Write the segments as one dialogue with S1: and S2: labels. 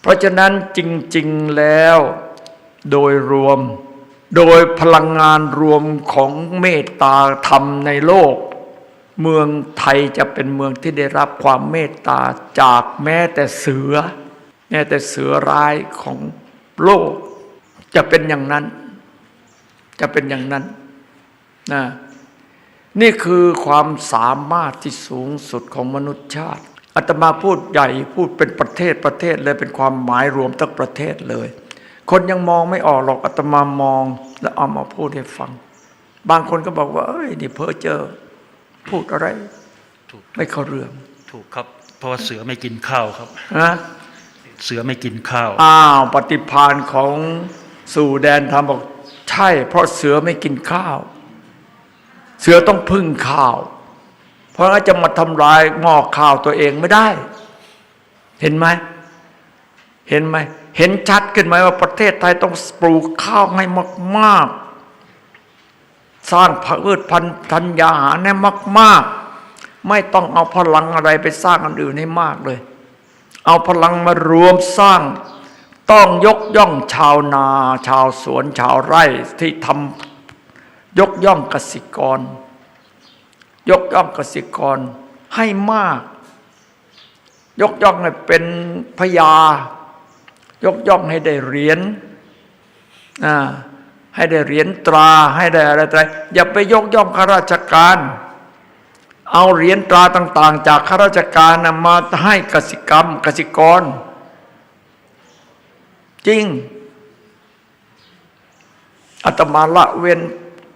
S1: เพราะฉะนั้นจริง ๆแล้วโดยรวม โดยพลังงานรวมของเมตตาธรรมในโลก เมืองไทยจะเป็นเมืองที่ได้รับความเมตตาจากแม้แต่เสือ แม้แต่เสือร้ายของโลก จะเป็นอย่างนั้น จะเป็นอย่างนั้นนะนี่คือความสามารถที่สูงสุดของมนุษยชาติ อาตมาพูดใหญ่พูดเป็นประเทศประเทศเลยเป็นความหมายรวมทั้งประเทศเลย คนยังมองไม่ออกหรอกอาตมามอง แล้วเอามาพูดให้ฟัง บางคนก็บอกว่า เอ้ยนี่เพ้อเจอ พูดอะไร
S2: ถูก
S1: ไม่เข้าเรื่อง
S2: ถูกครับ เพราะว่าเสือไม่กินข้าวครับ
S1: นะ
S2: เสือไม่กินข้าว
S1: อ้าวปฏิพานของสู่แดนธรรมบอกใช่ เพราะเสือไม่กินข้าว เสือต้องพึ่งข้าวเพ ราะงั้นจะมาทำลายหม้อข้าวตัวเองไม่ได้ เห็นไหมเห็นไหมเห็นชัดขึ้นไหมว่าประเทศไทยต้องปลูกข้าวให้มากๆ สร้างพืชพันธุ์ธัญญาหารให้มาก ๆ ไม่ต้องเอาพลังอะไรไปสร้างอันอื่นให้มากเลย เอาพลังมารวมสร้างต้องยกย่องชาวนา ชาวสวนชาวไร่ที่ทำยกย่องเกษตรกร ยกย่องกษตรกรให้มาก ยกย่องให้เป็นพญายกย่องให้ได้เหรียญให้ได้เหรียญตราให้ได้อะไรต่ออะไรอย่าไปยกย่องข้าราชการ เอาเหรียญตราต่าง ๆ จากข้าราชการนมาให้กสิกรรมกสิกร จริงอาตมาละเว้น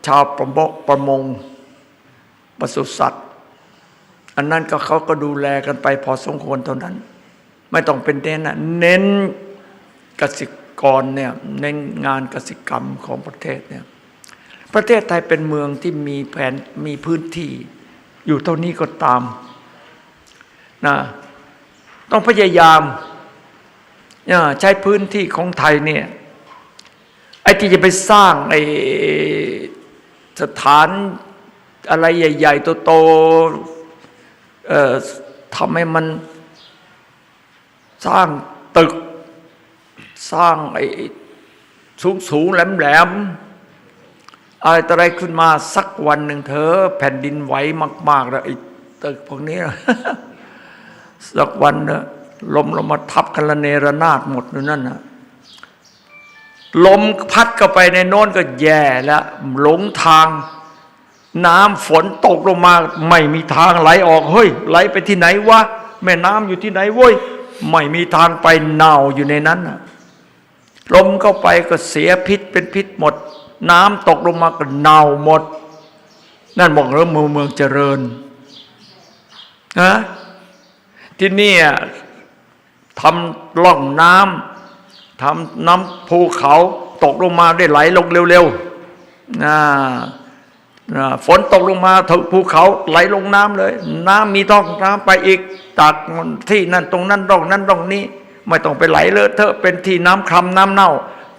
S1: ชาวประมงประมง ปศุสัตว์ อันนั้นก็เขาก็ดูแลกันไปพอสมควรเท่านั้น ไม่ต้องเป็นเน้นนะเน้นกสิกรเนี่ยเน้นงานกสิกรรมของประเทศเนี่ยประเทศไทยเป็นเมืองที่มีแผนมีพื้นที่ อยู่เท่านี้ก็ตามนะต้องพยายามใช้พื้นที่ของไทยเนี่ยไอ้ที่จะไปสร้างไอ้สถาน อะไรใหญ่ ๆ โตๆทำให้มันสร้างตึก สร้างไอ้สูงสูงๆแหลมแหลมๆอะไรต่ออะไรขึ้นมาสักวันหนึ่งเธอ แผ่นดินไหวมากๆแล้วไอ้ตึกพวกนี้ สักวันนะลมลงมาทับกันละเนระนาดหมดอยู่นั่นนะลมพัดเข้าไปในโน้นก็แย่แล้วหลงทาง น้ำฝนตกลงมาไม่มีทางไหลออกเฮ้ยไหลไปที่ไหนวะแม่น้ำอยู่ที่ไหนเว้ยไม่มีทางไปเน่าอยู่ในนั้นลมเข้าไปก็เสียพิษเป็นพิษหมด น้ำตกลงมาก็เน่าหมด นั่นบอกเรื่องเมืองเมืองเจริญนะที่นี่ทำล่องน้ำทำน้ำภูเขาตกลงมาได้ไหลลงเร็วๆนะนะ ฝนตกลงมาถึงภูเขาไหลลงน้ำเลย น้ำมีท้องน้ำไปอีกจากที่นั่นตรงนั้นร่องนั้นร่องนี้ ไม่ต้องไปไหลเลอะเทอะเป็นที่น้ำคลำน้ำเน่า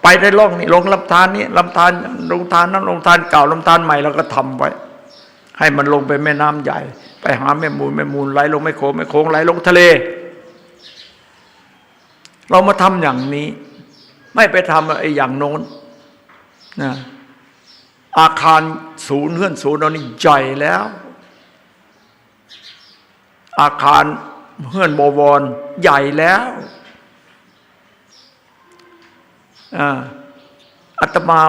S1: ไปได้ร่องนี้ลงลำธารนี้ลำธารลงธารนั้นลงธารเก่าลำธารใหม่เราก็ทำไว้ ให้มันลงไปแม่น้ำใหญ่ ไปหาแม่มูลแม่มูลไหลลงแม่โขงแม่โขงไหลลงทะเล เรามาทำอย่างนี้ ไม่ไปทำไอ้อย่างโน้นนะ อาคารศูนย์เฮือนศูนย์เรานี่ใหญ่แล้ว อาคารเฮือนบวรใหญ่แล้วอ่าตมา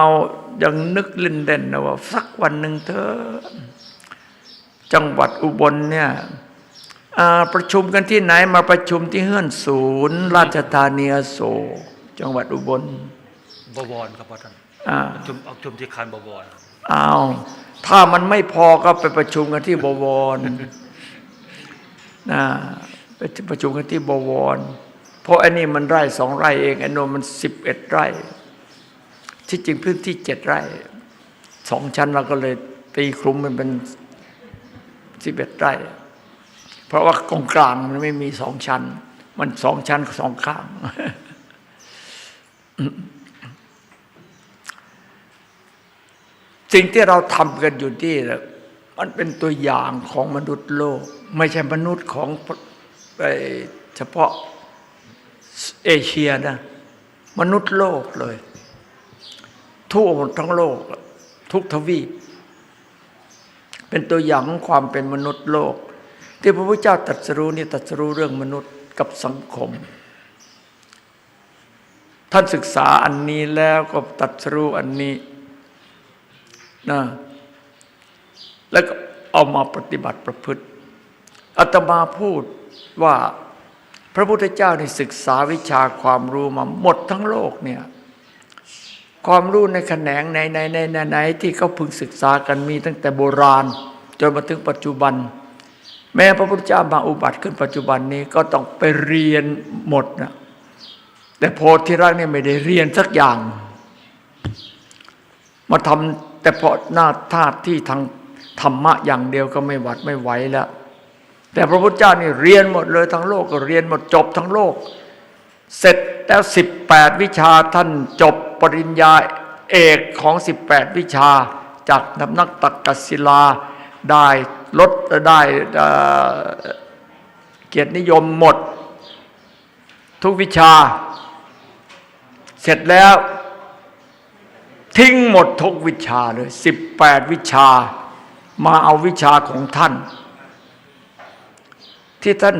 S1: ยังนึกเล่นๆนะว่า สักวันหนึ่งเธอ จังหวัดอุบลเนี่ยประชุมกันที่ไหนมาประชุมที่เฮือนศูนย์ ราชธานีอโศจังหวัดอุบล
S2: บวรครับอท่าน
S1: อ่า
S2: ประ ชุมเอาประชุมที่คานบวร
S1: อ้าวถ้ามันไม่พอก็ไปประชุมกันที่บวรนะไปประชุมกันที่บวร เพราะอันนี้มันไร่สองไร่เองไอ้โนนมันสิบเอ็ดไร่ ที่จริงพื้นที่เจ็ดไร่สองชั้นเราก็เลยตีคลุมมันเป็นสิบเอ็ดไร่ เพราะว่ากองกลางมันไม่มีสองชั้น มันสองชั้นสองข้าง สิ่งที่เราทำกันอยู่ที่น่มันเป็นตัวอย่างของมนุษย์โลก ไม่ใช่มนุษย์ของไอ้เฉพาะเอเชียนะ มนุษย์โลกเลย ทั่วทั้งโลก ทุกทวีป เป็นตัวอย่างของความเป็นมนุษย์โลก ที่พระพุทธเจ้าตรัสรู้นี่ตรัสรู้เรื่องมนุษย์กับสังคม ท่านศึกษาอันนี้แล้วก็ตรัสรู้อันนี้ นะแล้วก็เอามาปฏิบัติประพฤติอาตมาพูดว่าพระพุทธเจ้าในศึกษาวิชาความรู้มาหมดทั้งโลกเนี่ยความรู้ในแขนงไหนไหนไหนไหนไหนที่เขาพึงศึกษากันมีตั้งแต่โบราณ จนมาถึงปัจจุบัน แม้พระพุทธเจ้ามาอุบัติขึ้นปัจจุบันนี้ก็ต้องไปเรียนหมดนะแต่โพธิรักเนี่ยไม่ได้เรียนสักอย่าง มาทำ แต่เพราะหน้าท่าที่ทางธรรมะอย่างเดียวก็ไม่หวัดไม่ไหวแล้ว แต่พระพุทธเจ้านี่เรียนหมดเลยทั้งโลกก็เรียนหมดจบทั้งโลก เสร็จแล้วสิบแปดวิชาท่านจบปริญญาเอกของสิบแปดวิชา จากนำนักตักกศิลาได้ลดได้เกียรตินิยมหมด ทุกวิชา เสร็จแล้ว ทิ้งหมดทุกวิชาเลยสิบแปดวิชา มาเอาวิชาของท่าน ที่ท่าน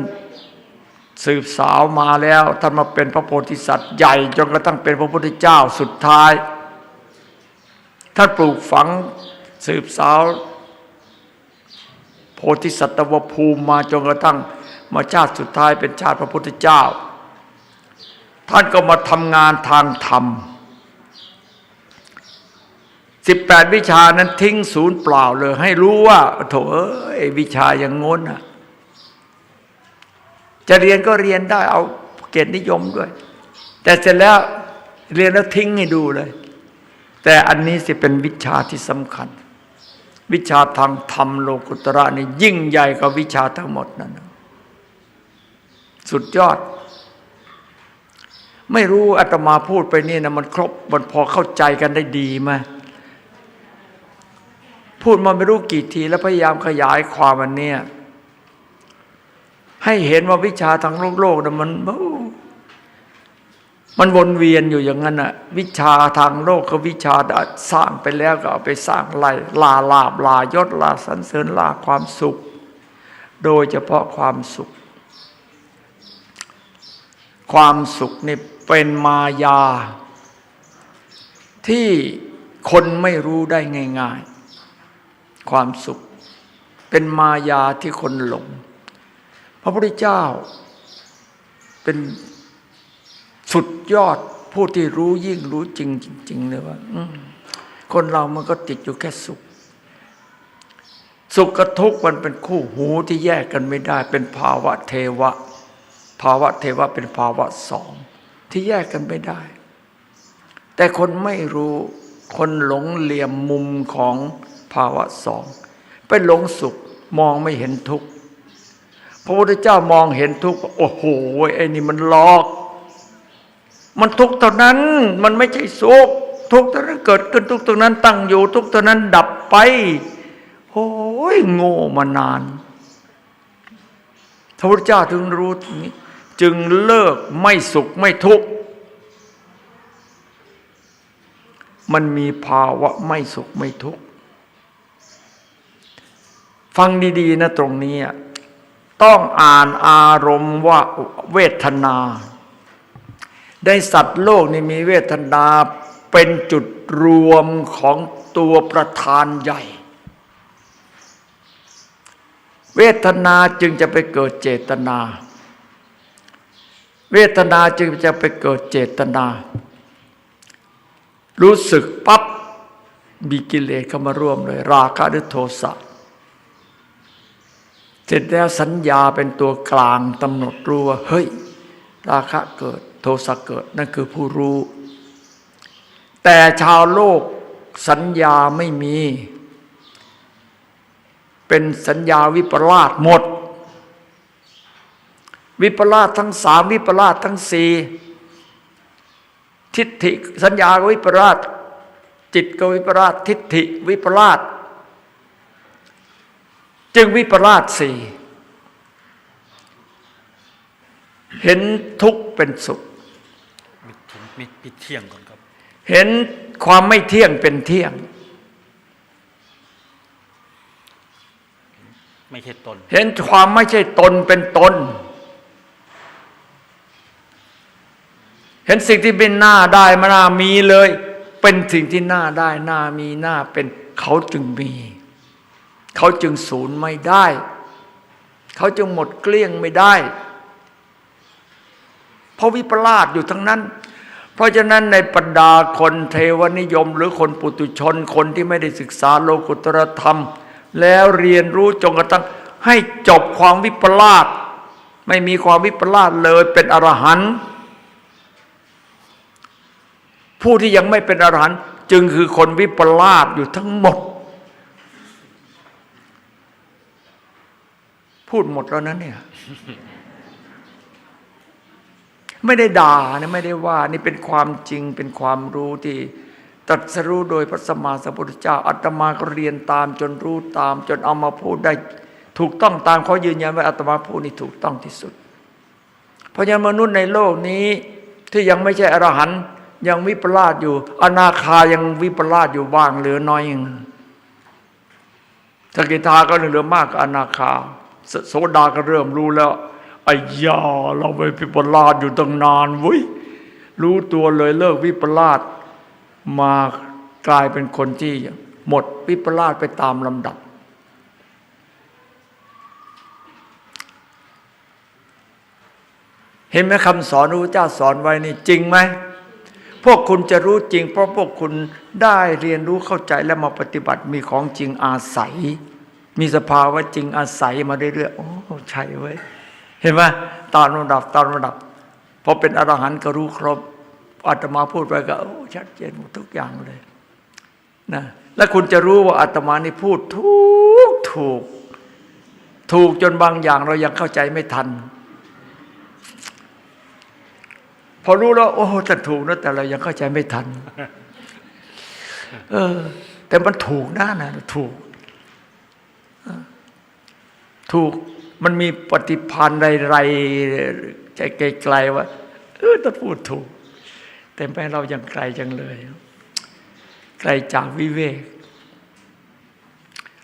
S1: สืบสาวมาแล้วท่านมาเป็นพระโพธิสัตว์ใหญ่จนกระทั่งเป็นพระพุทธเจ้าสุดท้าย ท่านปลูกฝังสืบสาว โพธิสัตวภูมิมาจนกระทั่งมาชาติสุดท้ายเป็นชาติพระพุทธเจ้า ท่านก็มาทำงานทางธรรม สิบแปดวิชานั้นทิ้งศูนย์เปล่าเลย ให้รู้ว่าโถเอ้ยวิชาอย่างงนอะ จะเรียนก็เรียนได้เอาเกียรตินิยมด้วย แต่เสร็จแล้วเรียนแล้วทิ้งให้ดูเลย แต่อันนี้สิเป็นวิชาที่สำคัญ วิชาทางธรรมโลกุตระนี่ยิ่งใหญ่กว่าวิชาทั้งหมดนั่นสุดยอด ไม่รู้อาตมาพูดไปนี่นะมันครบมันพอเข้าใจกันได้ดีไหม พูดมาไม่รู้กี่ทีแล้วพยายามขยายความอันเนี้ยให้เห็นว่าวิชาทางโลกโลกนะมันมันวนเวียนอยู่อย่างนั้นน่ะวิชาทางโลกกับวิชาสร้างไปแล้วก็เอาไปสร้างไล่ลาลาบลายศลาสันเสริญลาความสุข โดยเฉพาะความสุข ความสุขนี่เป็นมายา ที่คนไม่รู้ได้ง่าย ๆ ความสุข เป็นมายาที่คนหลง พระพุทธเจ้า เป็นสุดยอดผู้ที่รู้ยิ่งรู้จริงจริง ๆ เลยว่าคนเรามันก็ติดอยู่แค่สุข สุขกับทุกข์มันเป็นคู่หูที่แยกกันไม่ได้ เป็นภาวะเทวะ ภาวะเทวะเป็นภาวะสอง ที่แยกกันไม่ได้ แต่คนไม่รู้คนหลงเหลี่ยมมุมของ ภาวะสองไปหลงสุขมองไม่เห็นทุกข์พระพุทธเจ้ามองเห็นทุกข์โอ้โหไอ้นี่มันหลอก มันทุกข์เท่านั้น มันไม่ใช่สุขทุกข์เท่านั้นเกิดขึ้นทุกข์เท่านั้น ตั้งอยู่ทุกข์เท่านั้นดับไปโอ้ยโง่มานานพระพุทธเจ้าถึงรู้นี้จึงเลิกไม่สุขไม่ทุกข์มันมีภาวะไม่สุขไม่ทุกข์ ฟังดีๆนะตรงนี้อะต้องอ่านอารมณ์ว่าเวทนา ได้สัตว์โลกนี่มีเวทนาเป็นจุดรวมของตัวประธานใหญ่ เวทนาจึงจะไปเกิดเจตนา เวทนาจึงจะไปเกิดเจตนา รู้สึกปั๊บมีกิเลสเข้ามาร่วมเลย ราคะหรือโทสะ เสร็จแล้วสัญญาเป็นตัวกลางกำหนดรู้ว่าเฮ้ย ราคะเกิด โทสะเกิดนั่นคือผู้รู้ แต่ชาวโลกสัญญาไม่มี เป็นสัญญาวิปลาสหมด วิปลาสทั้งสามวิปลาสทั้งสี่ทิฏฐิสัญญากวิปลาสจิตก็วิปลาสทิฏฐิวิปลาส จึงวิปลาสสี่เห็นทุกข์เป็นสุข
S2: มีปิดเที่ยงก่อนครับ
S1: เห็นความไม่เที่ยงเป็นเที่ยง
S2: ไม่ใช่ตน
S1: เห็นความไม่ใช่ตนเป็นตน เห็นสิ่งที่เป็นหน้าได้มาหน้ามีเลย เป็นสิ่งที่หน้าได้หน้ามีหน้าเป็นเขาจึงมี เขาจึงศูนย์ไม่ได้ เขาจึงหมดเกลี้ยงไม่ได้ เพราะวิปลาสอยู่ทั้งนั้น เพราะฉะนั้นในบรรดาคนเทวนิยม หรือคนปุตุชนคนที่ไม่ได้ศึกษาโลกุตรธรรม แล้วเรียนรู้จงกระทั่งให้จบความวิปลาสไม่มีความวิปลาสเลยเป็นอรหันต์ผู้ที่ยังไม่เป็นอรหันต์จึงคือคนวิปลาสอยู่ทั้งหมด พูดหมดแล้วนะเนี่ย ไม่ได้ด่านะไม่ได้ว่านี่เป็นความจริงเป็นความรู้ที่ตรัสรู้โดยพระสมมาสัมพุทธเจ้าอาตมาก็เรียนตามจนรู้ตาม จนเอามาพูดได้ ถูกต้องตามเขายืนยันว่าอาตมาพูดนี่ถูกต้องที่สุด เพราะฉะนั้นมนุษย์ในโลกนี้ที่ยังไม่ใช่อรหันต์ยังวิปลาสอยู่ อนาคายังวิปลาสอยู่บ้างเหลือน้อยยังสกิทาก็เหลือมากกว่าอนาคา โสดาก็เริ่มรู้แล้วไอ้ยาเราไปวิปลาสอยู่ตั้งนานเว้ยรู้ตัวเลยเลิกวิปลาสมากลายเป็นคนที่หมดวิปลาสไปตามลำดับ เห็นไหมคำสอนพระเจ้าสอนไว้นี่จริงไหมพวกคุณจะรู้จริง เพราะพวกคุณได้เรียนรู้เข้าใจและมาปฏิบัติมีของจริงอาศัย มีสภาวะจริงอาศัยมาเรื่อยๆโอ้ใช่เว้ยเห็นไหมตามลำดับตามลำดับพอเป็นอรหันต์ก็รู้ครบอาตมาพูดไปก็โอ้ชัดเจนหมดทุกอย่างเลยนะและคุณจะรู้ว่าอาตมานี่พูดถูกถูก ถูกจนบางอย่างเรายังเข้าใจไม่ทัน พอรู้แล้วโอ้แต่ถูกนะแต่เรายังเข้าใจไม่ทัน เออ แต่มันถูกนะนะถูก ถูกมันมีปฏิพันธ์ไรๆใจไกลๆว่า เออถ้าพูดถูก แต่แม้เรายังไกลจังเลย ไกลจากวิเวก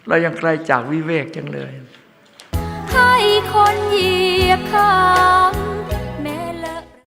S1: เรายังไกลจากวิเวกจังเลย
S3: ให้คนเหยียบข้าง